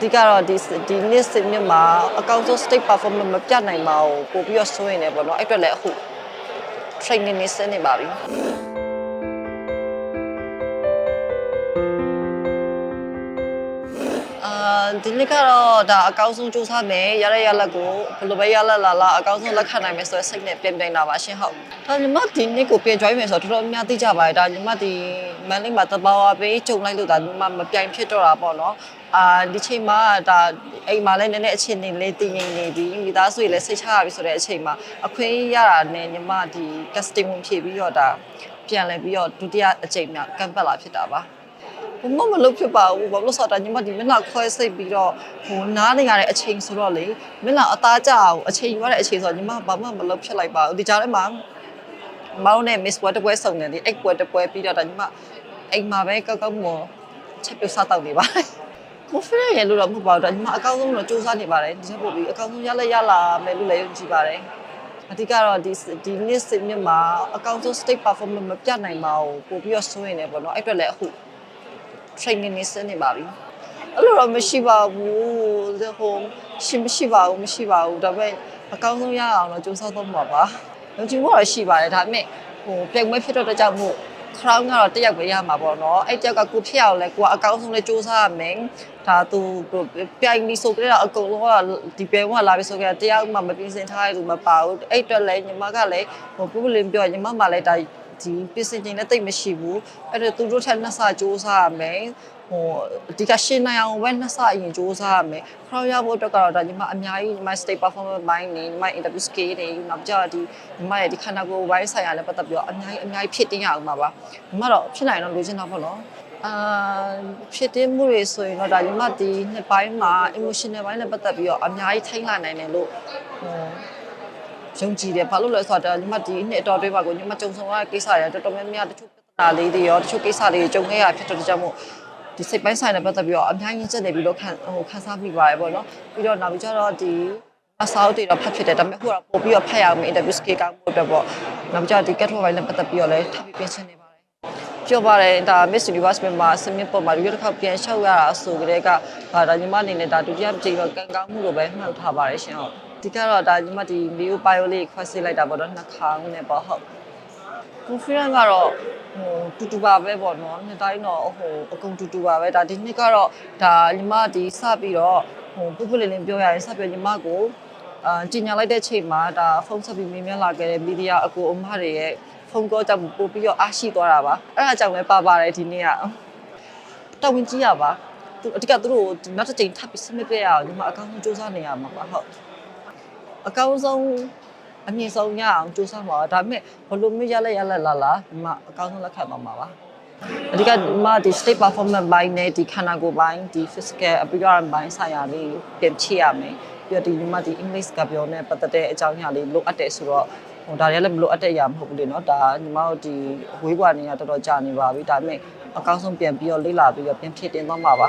အဓိကတော့ဒီဒီနေ့စစ်မြတ်မှာအကောင့်ဆုံး state performance မပြတ်နိုင်ပါဘူးပို့ပြီးတော့စိုးရင်လည်းပေါ့နော်အဲ့အတွက်လည်းအခု training နေစနေပါပြီ ဒီနေ့ကတော့ဒါအကောင့်ဆုံးစူးစမ်းမယ်ရရရလက်ကိုဘယ်လိုပဲရလက်လာလာအကောင့်ဆုံးလက်ခံနိုင်မယ်ဆိုတဲ့စိတ်နဲ့ပြင်ပြနေတာပါရှင်ဟုတ်ဒါညီမဒီနေ့ကိုပြင် join မယ်ဆိုတော့တော်တော်များသိကြပါတယ်ဒါညီမဒီမန်လေးမှာတဘာဝပေးဂျုံလိုက်လို့ဒါညီမမပြိုင်ဖြစ်တော့တာပေါ့နော်အာဒီချိန်မှာဒါအိမ်မှာလည်းနည်းနည်းအချိန်နေလေးတည်ငြိမ်နေပြီမိသားစုတွေလည်းစိတ်ချရပြီဆိုတဲ့အချိန်မှာအခွင့်ရတာနဲ့ညီမဒီ casting ဝင်ဖြည့်ပြီးတော့ဒါပြန်လဲပြီးတော့ဒုတိယအချိန်မြောက်ကမ်ပတ်လာဖြစ်တာပါ ဘမမလုပ်ဖြစ်ပါဘူးဘာလို့ဆိုတော့ညီမဒီမျက်နှာခွဲစိတ်ပြီးတော့ဟိုနားနေရတဲ့အချိန်ဆိုတော့လေမျက်နှာအသားကျအောင်အချိန်ယူရတဲ့အချိန်ဆိုတော့ညီမဘာမှမလုပ်ဖြစ်လိုက်ပါဘူးဒီကြားထဲမှာမောင်းနဲ့ miss ပွဲတစ်ပွဲစုံတယ်ဒီအိတ်ပွဲတစ်ပွဲပြီးတော့ဒါညီမအိမ်မှာပဲကောက်ကောက်မော်ချက်ပြစားတော့နေပါကိုဖရရဲ့လို့တော့မဟုတ်ပါဘူးဒါညီမအကောင်းဆုံးတော့စူးစမ်းနေပါတယ်ဒီချက်ပို့ပြီးအကောင်းဆုံးရလက်ရလာမယ်လို့လည်းယုံကြည်ပါတယ်အဓိကတော့ဒီဒီနေ့စစ်မြတ်မှာအကောင့်ဆုံး state performance မပြတ်နိုင်ပါဘူးပို့ပြီးတော့စိုးရင်လည်းပေါ့နော်အဲ့အတွက်လည်းအခု training နေစနေပါပြီအဲ့လိုတော့မရှိပါဘူးဒီဟိုရှိမရှိပါဘူးမရှိပါဘူးဒါပေမဲ့အကောင်းဆုံးရအောင်တော့ကြိုးစားတော့မှာပါလုံချင်ဖို့တော့ရှိပါတယ်ဒါပေမဲ့ဟိုပြိုင်ပွဲဖြစ်တော့တဲ့ကြောင့်မို့ crown ကတော့တစ်ယောက်ပဲရမှာပေါ့နော်အဲ့တစ်ယောက်ကကိုဖြစ်အောင်လဲကိုကအကောင်းဆုံးလဲစူးစမ်းရမယ်ဒါသူပြိုင်ပြီးဆိုကြတော့အကုန်လုံးကဒီပြိုင်ပွဲလာပြီးဆိုကြတော့တစ်ယောက်မှမပြင်ဆင်ထားရလို့မပါဘူးအဲ့အတွက်လဲညီမကလည်းဟိုပုပလင်ပြောညီမမှလည်းဒါ ဒီပြင်ဆင်ခြင်းလည်းတိတ်မရှိဘူးအဲ့တော့သူတို့ထက်နှစ်ဆစူးစမ်းရမယ်ဟိုဒီကရှင်းနိုင်အောင်ပဲနှစ်ဆအရင်စူးစမ်းရမယ်ခရောရဖို့အတွက်ကတော့ဒါညီမအများကြီးညီမ state performance ဘိုင်းနေညီမ interview skill တွေနောက်ကြဒီညီမရဲ့ဒီခန္ဓာကိုယ်ဘိုင်းဆိုင်ရာလည်းပတ်သက်ပြီးတော့အများကြီးအများကြီးဖြစ်တင်ရအောင်ပါပါညီမတော့ဖြစ်နိုင်တော့လိုချင်တာပေါ့နော်အာဖြစ်တင်မှုတွေဆိုရင်တော့ဒါညီမဒီနှစ်ပိုင်းမှာ emotional ဘိုင်းနဲ့ပတ်သက်ပြီးတော့အများကြီးထိန်းလာနိုင်တယ်လို့ဟို ယုံကြည်တယ်ဘာလို့လဲဆိုတော့ညီမဒီနှစ်အတော်တွေးပါကိုညီမကြုံဆုံရတဲ့ကိစ္စတွေတော်တော်များများတချို့ပြဿနာလေးတွေရောတချို့ကိစ္စတွေကြုံခဲ့ရဖြစ်တဲ့ကြောင့်မို့ဒီစိတ်ပိုင်းဆိုင်နဲ့ပတ်သက်ပြီးတော့အများကြီးချက်နေပြီးတော့ခံဟိုခန်းစားမိပါတယ်ပေါ့နော်ပြီးတော့နောက်ပြီးကျတော့ဒီအစားအုပ်တွေတော့ဖတ်ဖြစ်တယ်ဒါပေမဲ့ခုကတော့ပို့ပြီးတော့ဖတ်ရအောင် interview skill ကောင်းဖို့အတွက်ပေါ့နောက်ပြီးကျတော့ဒီ get right နဲ့ပတ်သက်ပြီးတော့လည်းထပ်ပြီးပြင်ဆင်နေပါတယ်ပြောပါတယ်ဒါ Miss Universe မှာစမင်းပေါ်မှာရွေးတစ်ခါပြန်လျှောက်ရတာဆိုကြတဲ့ကဒါဒါညီမအနေနဲ့ဒါဒုတိယကြိမ်တော့ကံကောင်းမှုလို့ပဲမှတ်ထားပါတယ်ရှင်ဟုတ် ဒီကတော့ဒါညီမဒီ Leo Bio လေးခွဲစိလိုက်တာပေါ့နော်နှာခေါင်းနဲ့ပေါ့ဟုတ် confidence ကတော့ဟိုတူတူပါပဲပေါ့နော်နှစ်တိုင်းတော့ဟိုအကုန်တူတူပါပဲဒါဒီနှစ်ကတော့ဒါညီမဒီစပြီးတော့ဟိုပုပ္ပလင်းလင်းပြောရရင်စပြီးညီမကိုအာကြီးညာလိုက်တဲ့ချိန်မှာဒါဖုန်းဆက်ပြီးမင်းများလာခဲ့တဲ့မီဒီယာအကူအမတွေရဲ့ဖုန်းကောကြောင့်ပို့ပြီးတော့အားရှိသွားတာပါအဲ့ဒါကြောင့်လည်းပါပါတယ်ဒီနေ့ကတော်ဝင်ကြီးရပါသူအဓိကသူတို့ကိုနောက်တစ်ချိန်ထပ်ပြီးစမစ်ပြရအောင်ညီမအကောင်းဆုံးစူးစမ်းနေရမှာပါဟုတ် အကောင်းဆုံးအမြင့်ဆုံးရအောင်ကြိုးစားပါဒါပေမဲ့ဘလို့မျိုးရလက်ရလက်လာလာဒီမှာအကောင်းဆုံးလက်ခံပါမှာပါအဓိကဒီမှာဒီ state performance ဘိုင်းနဲ့ဒီခန္ဓာကိုယ်ဘိုင်းဒီ physical appearance ဘိုင်းဆိုင်ရာလေးပြင်ချိရမယ်ပြီးတော့ဒီဒီမှာဒီ English ကပြောနဲ့ပတ်သက်တဲ့အကြောင်းအရာလေးလိုအပ်တယ်ဆိုတော့ဟိုဒါတွေလည်းမလိုအပ်တဲ့အရာမဟုတ်ဘူးလေနော်ဒါညီမတို့ဒီဝေးကွာနေရတော်တော်ကြာနေပါပြီဒါပေမဲ့အကောင်းဆုံးပြန်ပြီးတော့လေ့လာပြီးတော့ပြန်ဖြစ်တင်သွားမှာပါ